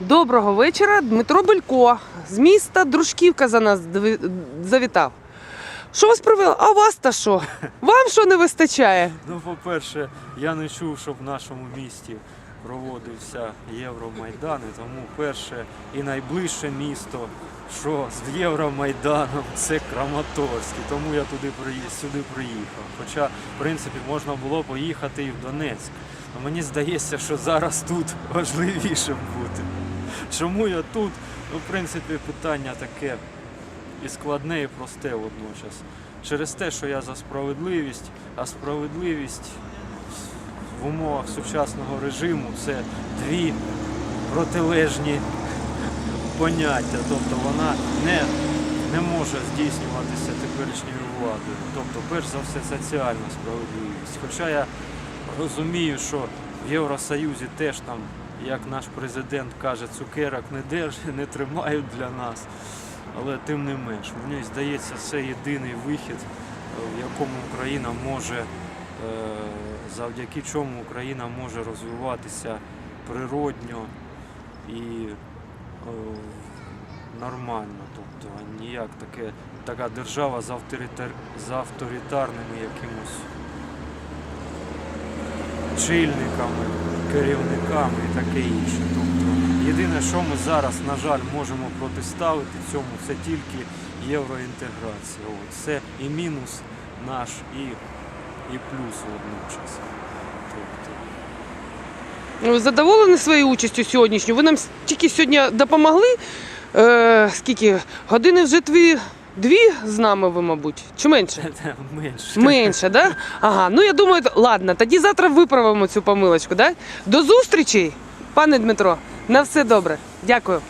Доброго вечора. Дмитро Белько з міста Дружківка за нас завітав. Що вас привело? А вас та що? Вам що не вистачає? Ну, по-перше, я не чув, щоб в нашому місті проводився Євромайдан, і тому перше і найближче місто, що з Євромайданом, це Краматорськ. І тому я туди приї- сюди приїхав. Хоча, в принципі, можна було поїхати і в Донецьк. А мені здається, що зараз тут важливіше бути. Чому я тут? Ну, в принципі, питання таке і складне, і просте водночас. Через те, що я за справедливість, а справедливість в умовах сучасного режиму це дві протилежні поняття. Тобто вона не, не може здійснюватися теперішньою владою. Тобто, перш за все, соціальна справедливість. Хоча я розумію, що в Євросоюзі теж там, як наш президент каже, цукерок не держать, не тримають для нас. Але тим не менш, мені здається, це єдиний вихід, е, в якому Україна може, е, завдяки чому Україна може розвиватися природньо і е, нормально. Тобто ніяк таке, така держава з, авторитар, з авторитарними якимось чільниками, керівниками і таке інше. Тобто, єдине, що ми зараз, на жаль, можемо протиставити цьому, це тільки євроінтеграція. От. Це і мінус наш, і, і плюс водночас. Тобто, задоволені своєю участю сьогоднішньою? Ви нам тільки сьогодні допомогли. Е, скільки? Години вже дві, дві з нами ви, мабуть, чи менше? менше. Менше, да? Ага, ну я думаю, ладно, тоді завтра виправимо цю помилочку, да? До зустрічі, пане Дмитро. На все добре. Дякую.